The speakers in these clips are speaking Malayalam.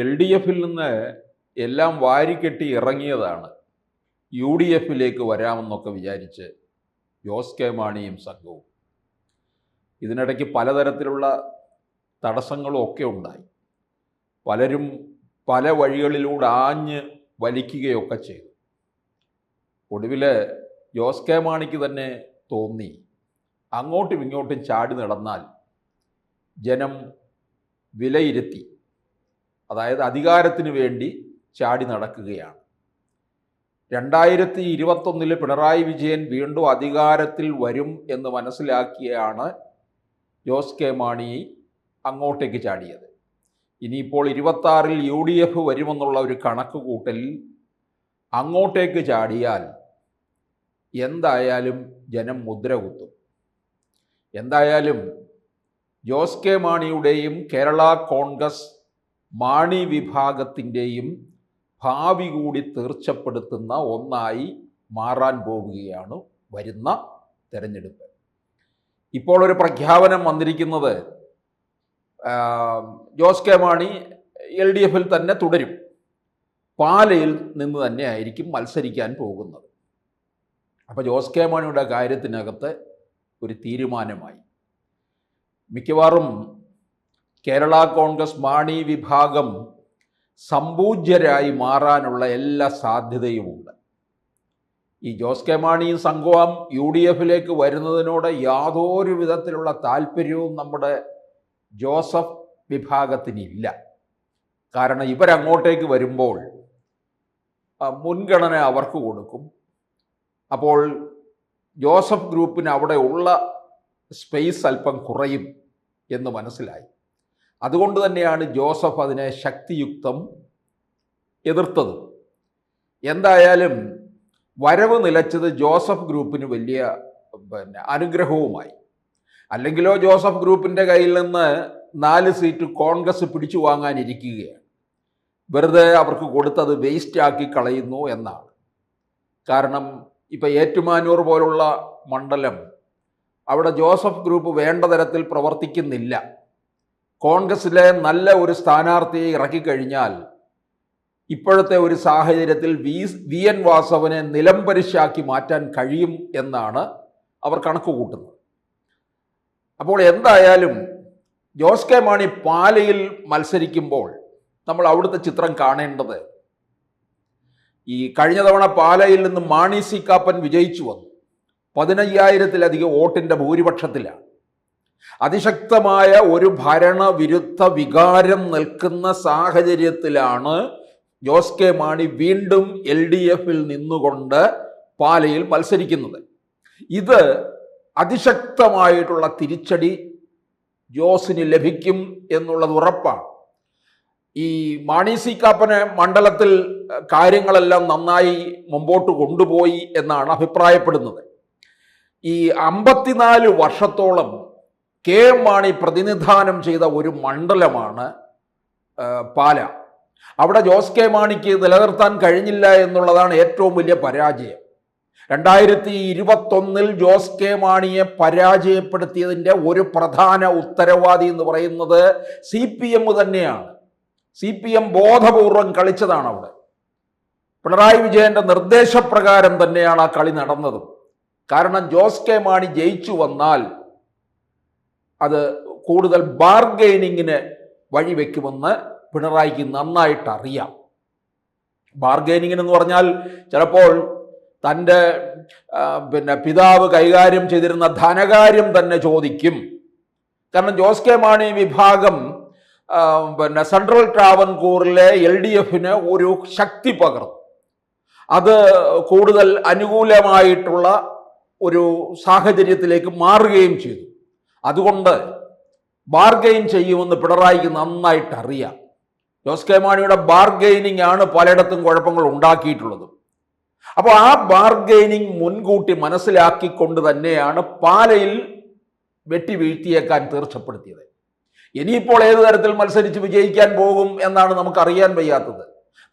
എൽ ഡി എഫിൽ നിന്ന് എല്ലാം വാരിക്കെട്ടി ഇറങ്ങിയതാണ് യു ഡി എഫിലേക്ക് വരാമെന്നൊക്കെ വിചാരിച്ച് ജോസ് കെ മാണിയും സംഘവും. ഇതിനിടയ്ക്ക് പലതരത്തിലുള്ള തടസ്സങ്ങളും ഒക്കെ ഉണ്ടായി. പലരും പല വഴികളിലൂടെ ആഞ്ഞ് വലിക്കുകയൊക്കെ ചെയ്തു. ഒടുവിൽ ജോസ് കെ മാണിക്ക് തന്നെ തോന്നി അങ്ങോട്ടും ഇങ്ങോട്ടും ചാടി നടന്നാൽ ജനം വിലയിരുത്തി. അതായത് അധികാരത്തിന് വേണ്ടി ചാടി നടക്കുകയാണ്. രണ്ടായിരത്തി ഇരുപത്തൊന്നിൽ പിണറായി വിജയൻ വീണ്ടും അധികാരത്തിൽ വരും എന്ന് മനസ്സിലാക്കിയാണ് ജോസ് കെ മാണി അങ്ങോട്ടേക്ക് ചാടിയത്. ഇനിയിപ്പോൾ ഇരുപത്താറിൽ യു ഡി എഫ് വരുമെന്നുള്ള ഒരു കണക്ക് കൂട്ടലിൽ അങ്ങോട്ടേക്ക് ചാടിയാൽ എന്തായാലും ജനം മുദ്ര കുത്തും. എന്തായാലും ജോസ് കെ മാണിയുടെയും കേരള കോൺഗ്രസ് മാണി വിഭാഗത്തിന്റെയും ഭാവി കൂടി തീർച്ചപ്പെടുത്തുന്ന ഒന്നായി മാറാൻ പോവുകയാണ് വരുന്ന തെരഞ്ഞെടുപ്പ്. ഇപ്പോൾ ഒരു പ്രഖ്യാപനം വന്നിരിക്കുന്നത് Jose K Mani L D എഫിൽ തന്നെ തുടരും. പാലയിൽ നിന്ന് തന്നെ ആയിരിക്കും മത്സരിക്കാൻ പോകുന്നത്. അപ്പോൾ ജോസ് കെ മാണിയുടെ കാര്യത്തിനകത്ത് ഒരു തീരുമാനമായി. മിക്കവാറും കേരള കോൺഗ്രസ് മാണി വിഭാഗം സമ്പൂജ്യരായി മാറാനുള്ള എല്ലാ സാധ്യതയുമുണ്ട്. ഈ ജോസ് കെ മാണിയും സംഘവും യു ഡി എഫിലേക്ക് വരുന്നതിനോട് യാതൊരു വിധത്തിലുള്ള താല്പര്യവും നമ്മുടെ ജോസഫ് വിഭാഗത്തിനില്ല. കാരണം ഇവരങ്ങോട്ടേക്ക് വരുമ്പോൾ മുൻഗണന അവർക്ക് കൊടുക്കും. അപ്പോൾ ജോസഫ് ഗ്രൂപ്പിന് അവിടെ ഉള്ള സ്പേസ് അല്പം കുറയും എന്ന് മനസ്സിലായി. അതുകൊണ്ട് തന്നെയാണ് ജോസഫ് അതിനെ ശക്തിയുക്തം എതിർത്തത്. എന്തായാലും വരവ് നിലച്ചത് ജോസഫ് ഗ്രൂപ്പിന് വലിയ പിന്നെ അനുഗ്രഹവുമായി. അല്ലെങ്കിലോ ജോസഫ് ഗ്രൂപ്പിന്റെ കയ്യിൽ നിന്ന് നാല് സീറ്റ് കോൺഗ്രസ് പിടിച്ചു വാങ്ങാനിരിക്കുകയാണ്. വെറുതെ അവർക്ക് കൊടുത്തത് വേസ്റ്റ് ആക്കി കളയുന്നു എന്നാണ്. കാരണം ഇപ്പം ഏറ്റുമാനൂർ പോലുള്ള മണ്ഡലം അവിടെ ജോസഫ് ഗ്രൂപ്പ് വേണ്ട തരത്തിൽ പ്രവർത്തിക്കുന്നില്ല. കോൺഗ്രസിലെ നല്ല ഒരു സ്ഥാനാർത്ഥിയെ ഇറക്കിക്കഴിഞ്ഞാൽ ഇപ്പോഴത്തെ ഒരു സാഹചര്യത്തിൽ വി വി എൻ വാസവനെ നിലംപരിശാക്കി മാറ്റാൻ കഴിയും എന്നാണ് അവർ കണക്ക് കൂട്ടുന്നത് അപ്പോൾ എന്തായാലും ജോസ് കെ മാണി പാലയിൽ മത്സരിക്കുമ്പോൾ നമ്മൾ അവിടുത്തെ ചിത്രം കാണേണ്ടത് ഈ കഴിഞ്ഞ തവണ പാലയിൽ നിന്ന് മാണി സി കാപ്പൻ വിജയിച്ചു വന്നു. പതിനയ്യായിരത്തിലധികം വോട്ടിന്റെ ഭൂരിപക്ഷത്തിലാണ്. അതിശക്തമായ ഒരു ഭരണവിരുദ്ധ വികാരം നിൽക്കുന്ന സാഹചര്യത്തിലാണ് ജോസ് കെ മാണി വീണ്ടും എൽ ഡി എഫിൽ നിന്നുകൊണ്ട് പാലയിൽ മത്സരിക്കുന്നത്. ഇത് അതിശക്തമായിട്ടുള്ള തിരിച്ചടി ജോസിന് ലഭിക്കും എന്നുള്ളത് ഉറപ്പാണ്. ഈ മാണി സി കാപ്പന് മണ്ഡലത്തിൽ കാര്യങ്ങളെല്ലാം നന്നായി മുമ്പോട്ട് കൊണ്ടുപോയി എന്നാണ് അഭിപ്രായപ്പെടുന്നത്. ഈ അമ്പത്തിനാല് വർഷത്തോളം കെ എം മാണി പ്രതിനിധാനം ചെയ്ത ഒരു മണ്ഡലമാണ് പാല. അവിടെ ജോസ് കെ മാണിക്ക് നിലനിർത്താൻ കഴിഞ്ഞില്ല എന്നുള്ളതാണ് ഏറ്റവും വലിയ പരാജയം. രണ്ടായിരത്തി ഇരുപത്തൊന്നിൽ ജോസ് കെ മാണിയെ പരാജയപ്പെടുത്തിയതിന്റെ ഒരു പ്രധാന ഉത്തരവാദി എന്ന് പറയുന്നത് സി പി എം തന്നെയാണ്. സി പി എം ബോധപൂർവം കളിച്ചതാണ് അവിടെ. പിണറായി വിജയന്റെ നിർദ്ദേശപ്രകാരം തന്നെയാണ് ആ കളി നടന്നതും. കാരണം ജോസ് കെ മാണി ജയിച്ചു വന്നാൽ അത് കൂടുതൽ ബാർഗെയിനിങ്ങിന് വഴിവെക്കുമെന്ന് പിണറായിക്ക് നന്നായിട്ട് അറിയാം. ബാർഗെയിനിങ്ങിന് എന്ന് പറഞ്ഞാൽ ചിലപ്പോൾ തന്റെ പിന്നെ പിതാവ് കൈകാര്യം ചെയ്തിരുന്ന ധനകാര്യം തന്നെ ചോദിക്കും. കാരണം ജോസ് കെ മാണി വിഭാഗം പിന്നെ സെൻട്രൽ ട്രാവൻകൂറിലെ എൽ ഡി എഫിന് ഒരു ശക്തി പകർന്നു. അത് കൂടുതൽ അനുകൂലമായിട്ടുള്ള ഒരു സാഹചര്യത്തിലേക്ക് മാറുകയും ചെയ്തു. അതുകൊണ്ട് ബാർഗെയിൻ ചെയ്യുമെന്ന് പിണറായിക്ക് നന്നായിട്ട് അറിയാം. ജോസ് കെ മാണിയുടെ ബാർഗെയിനിങ് ആണ് പലയിടത്തും കുഴപ്പങ്ങൾ ഉണ്ടാക്കിയിട്ടുള്ളത്. അപ്പോൾ ആ ബാർഗെയിനിങ് മുൻകൂട്ടി മനസ്സിലാക്കിക്കൊണ്ട് തന്നെയാണ് പാലയിൽ വെട്ടി വീഴ്ത്തിയേക്കാൻ തീർച്ചപ്പെടുത്തിയത്. ഇനിയിപ്പോൾ ഏത് തരത്തിൽ മത്സരിച്ച് വിജയിക്കാൻ പോകും എന്നാണ് നമുക്ക് അറിയാൻ വയ്യാത്തത്.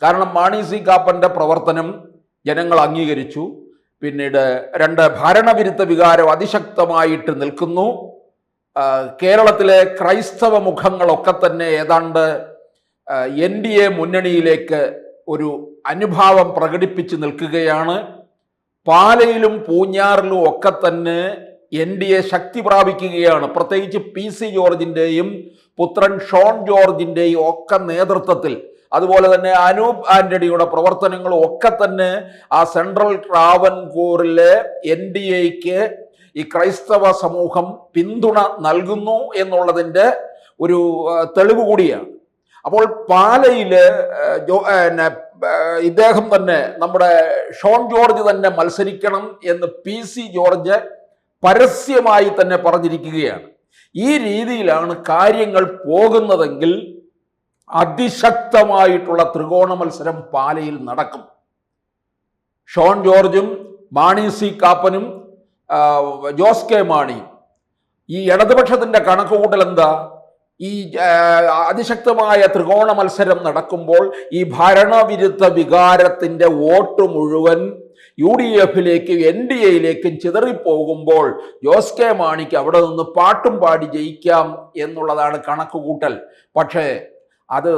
കാരണം മാണി സി കാപ്പന്റെ പ്രവർത്തനം ജനങ്ങൾ അംഗീകരിച്ചു. പിന്നീട് രണ്ട് ഭരണവിരുദ്ധ വികാരം അതിശക്തമായിട്ട് നിൽക്കുന്നു. കേരളത്തിലെ ക്രൈസ്തവ മുഖങ്ങളൊക്കെ തന്നെ ഏതാണ്ട് എൻ ഡി എ മുന്നണിയിലേക്ക് ഒരു അനുഭാവം പ്രകടിപ്പിച്ച് നിൽക്കുകയാണ്. പാലയിലും പൂഞ്ഞാറിലും ഒക്കെ തന്നെ എൻ ഡി എ ശക്തി പ്രാപിക്കുകയാണ്. പ്രത്യേകിച്ച് പി സി ജോർജിന്റെയും പുത്രൻ ഷോൺ ജോർജിന്റെയും ഒക്കെ നേതൃത്വത്തിൽ. അതുപോലെ തന്നെ അനൂപ് ആന്റണിയുടെ പ്രവർത്തനങ്ങളും ഒക്കെ തന്നെ ആ സെൻട്രൽ ട്രാവൻകൂറിലെ എൻ ഡി എക്ക് ഈ ക്രൈസ്തവ സമൂഹം പിന്തുണ നൽകുന്നു എന്നുള്ളതിന്റെ ഒരു തെളിവ് കൂടിയാണ്. അപ്പോൾ പാലയിൽ ഇദ്ദേഹം തന്നെ നമ്മുടെ ഷോൺ ജോർജ് തന്നെ മത്സരിക്കണം എന്ന് പി സി ജോർജ് പരസ്യമായി തന്നെ പറഞ്ഞിരിക്കുകയാണ്. ഈ രീതിയിലാണ് കാര്യങ്ങൾ പോകുന്നതെങ്കിൽ അതിശക്തമായിട്ടുള്ള ത്രികോണ മത്സരം പാലയിൽ നടക്കും. ഷോൺ ജോർജും മാണി സി കാപ്പനും ജോസ് കെ മാണി. ഈ ഇടതുപക്ഷത്തിന്റെ കണക്കുകൂട്ടൽ എന്താ? ഈ അതിശക്തമായ ത്രികോണ മത്സരം നടക്കുമ്പോൾ ഈ ഭരണവിരുദ്ധ വികാരത്തിന്റെ വോട്ട് മുഴുവൻ യു ഡി എഫിലേക്കും എൻ ഡി എയിലേക്കും ചിതറിപ്പോകുമ്പോൾ ജോസ് കെ മാണിക്ക് അവിടെ നിന്ന് പാട്ടും പാടി ജയിക്കാം എന്നുള്ളതാണ് കണക്കുകൂട്ടൽ പക്ഷേ അത്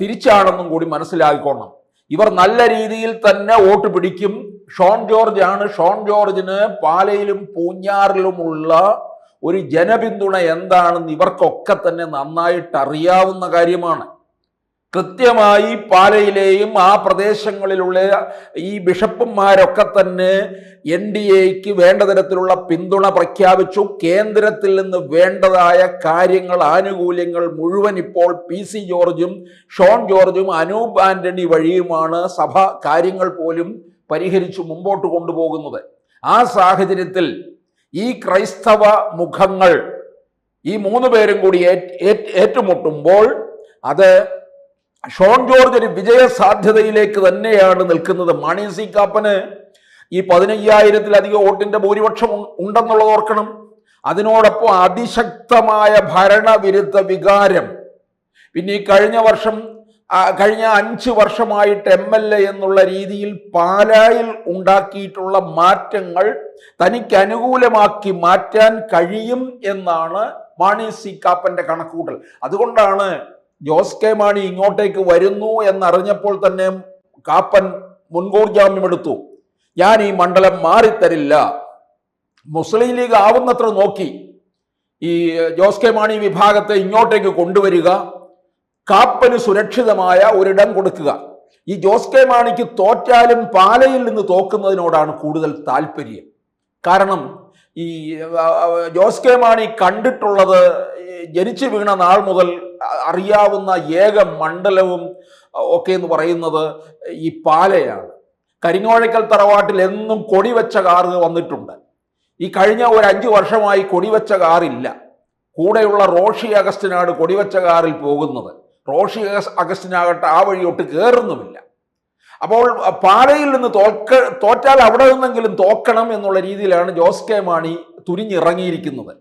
തിരിച്ചാണെന്നും കൂടി മനസ്സിലാക്കിക്കോണം ഇവർ നല്ല രീതിയിൽ തന്നെ വോട്ട് പിടിക്കും. ഷോൺ ജോർജ് ആണ് ഷോൺ ജോർജിന് പാലയിലും പൂഞ്ഞാറിലുമുള്ള ഒരു ജനപിന്തുണ എന്താണെന്ന് ഇവർക്കൊക്കെ തന്നെ നന്നായിട്ട് അറിയാവുന്ന കാര്യമാണ്. കൃത്യമായി പാലയിലെയും ആ പ്രദേശങ്ങളിലുള്ള ഈ ബിഷപ്പുമാരൊക്കെ തന്നെ എൻ ഡി എക്ക് വേണ്ട തരത്തിലുള്ള പിന്തുണ പ്രഖ്യാപിച്ചു. കേന്ദ്രത്തിൽ നിന്ന് വേണ്ടതായ കാര്യങ്ങൾ ആനുകൂല്യങ്ങൾ മുഴുവൻ ഇപ്പോൾ പി സി ജോർജും ഷോൺ ജോർജും അനൂപ് ആന്റണി വഴിയുമാണ് സഭ കാര്യങ്ങൾ പോലും പരിഹരിച്ചു മുമ്പോട്ട് കൊണ്ടുപോകുന്നത്. ആ സാഹചര്യത്തിൽ ഈ ക്രൈസ്തവ മുഖങ്ങൾ ഈ മൂന്ന് പേരും കൂടി ഏറ്റ്- ഏറ്റ്- ഏറ്റുമുട്ടുമ്പോൾ അത് ഷോൺ ജോർജ് ഒരു വിജയ സാധ്യതയിലേക്ക് തന്നെയാണ് നിൽക്കുന്നത്. മണി സി കാപ്പന് ഈ പതിനയ്യായിരത്തിലധികം വോട്ടിന്റെ ഭൂരിപക്ഷം ഉണ്ടെന്നുള്ളത് ഓർക്കണം. അതിനോടൊപ്പം അതിശക്തമായ ഭരണവിരുദ്ധ വികാരം. പിന്നെ ഈ കഴിഞ്ഞ വർഷം കഴിഞ്ഞ അഞ്ച് വർഷമായിട്ട് എം എൽ എ എന്നുള്ള രീതിയിൽ പാലായിൽ ഉണ്ടാക്കിയിട്ടുള്ള മാറ്റങ്ങൾ തനിക്ക് അനുകൂലമാക്കി മാറ്റാൻ കഴിയും എന്നാണ് മാണി സി കാപ്പന്റെ കണക്കുകൂട്ടൽ. അതുകൊണ്ടാണ് ജോസ് കെ മാണി ഇങ്ങോട്ടേക്ക് വരുന്നു എന്നറിഞ്ഞപ്പോൾ തന്നെ കാപ്പൻ മുൻകൂർ ജാമ്യം എടുത്തു. ഞാൻ ഈ മണ്ഡലം മാറിത്തരില്ല. മുസ്ലിം ലീഗ് ആവുന്നത്ര നോക്കി. ഈ ജോസ് കെ മാണി വിഭാഗത്തെ ഇങ്ങോട്ടേക്ക് കൊണ്ടുവരിക. കാപ്പന് സുരക്ഷിതമായ ഒരിടം കൊടുക്കുക. ഈ ജോസ് കെ മാണിക്ക് തോറ്റാലും പാലയിൽ നിന്ന് തോക്കുന്നതിനോടാണ് കൂടുതൽ താല്പര്യം. കാരണം ഈ ജോസ് കെ മാണി കണ്ടിട്ടുള്ളത് ജനിച്ചു വീണ നാൾ മുതൽ അറിയാവുന്ന ഏക മണ്ഡലവും ഒക്കെ എന്ന് പറയുന്നത് ഈ പാലയാണ്. കരിങ്ങോഴക്കൽ തറവാട്ടിൽ എന്നും കൊടിവെച്ച കാർ വന്നിട്ടുണ്ട്. ഈ കഴിഞ്ഞ ഒരു അഞ്ച് വർഷമായി കൊടിവെച്ച കാറില്ല. കൂടെയുള്ള റോഷി അഗസ്റ്റിനാണ് കൊടിവെച്ച കാറിൽ പോകുന്നത്. റോഷി അഗസ്റ്റിനാകട്ടെ ആ വഴിയോട്ട് കയറുന്നുമില്ല അപ്പോൾ പാലയിൽ നിന്ന് തോൽക്ക തോറ്റാൽ അവിടെ നിന്നെങ്കിലും തോക്കണം എന്നുള്ള രീതിയിലാണ് ജോസ് കെ. മാണി തുരിഞ്ഞിറങ്ങിയിരിക്കുന്നത്.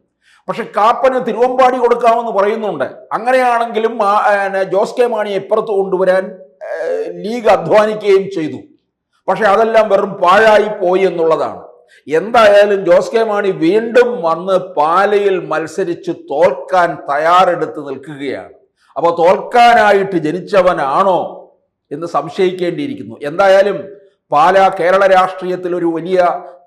പക്ഷെ കാപ്പന് തിരുവമ്പാടി കൊടുക്കാമെന്ന് പറയുന്നുണ്ട്. അങ്ങനെയാണെങ്കിലും ജോസ് കെ. മാണിയെ ഇപ്പുറത്ത് കൊണ്ടുവരാൻ ലീഗ് അധ്വാനിക്കുകയും ചെയ്തു. പക്ഷെ അതെല്ലാം വെറും പാഴായി പോയി എന്നുള്ളതാണ്. എന്തായാലും ജോസ് കെ. മാണി വീണ്ടും വന്ന് പാലയിൽ മത്സരിച്ച് തോൽക്കാൻ തയ്യാറെടുത്ത് നിൽക്കുകയാണ്. അപ്പോൾ തോൽക്കാനായിട്ട് ജനിച്ചവനാണോ എന്ന് സംശയിക്കേണ്ടിയിരിക്കുന്നു. എന്തായാലും പാല കേരള രാഷ്ട്രീയത്തിൽ ഒരു വലിയ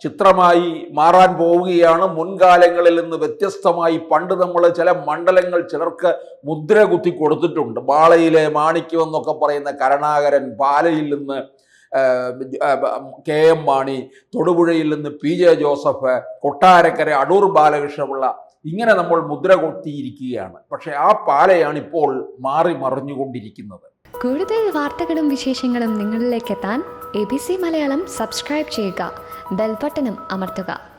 ചിത്രമായി മാറാൻ പോവുകയാണ്. മുൻകാലങ്ങളിൽ നിന്ന് വ്യത്യസ്തമായി പണ്ട് നമ്മൾ ചില മണ്ഡലങ്ങൾ ചിലർക്ക് മുദ്ര കുത്തി കൊടുത്തിട്ടുണ്ട്. ബാളയിലെ മാണിക്യം എന്നൊക്കെ പറയുന്ന കരുണാകരൻ പാലയിൽ നിന്ന് കെ എം മാണി തൊടുപുഴയിൽ നിന്ന് പി ജെ ജോസഫ് കൊട്ടാരക്കര അടൂർ ബാലകൃഷ്ണപിള്ള ഇങ്ങനെ നമ്മൾ മുദ്ര കൊത്തിയിരിക്കുകയാണ് പക്ഷെ ആ പാലയാണ് ഇപ്പോൾ മാറി മറിഞ്ഞുകൊണ്ടിരിക്കുന്നത്. കൂടുതൽ വാർത്തകളും വിശേഷങ്ങളും നിങ്ങളിലേക്ക് എത്താൻ A B C Malayalam subscribe ചെയ്യുക. ബെൽബട്ടനും അമർത്തുക.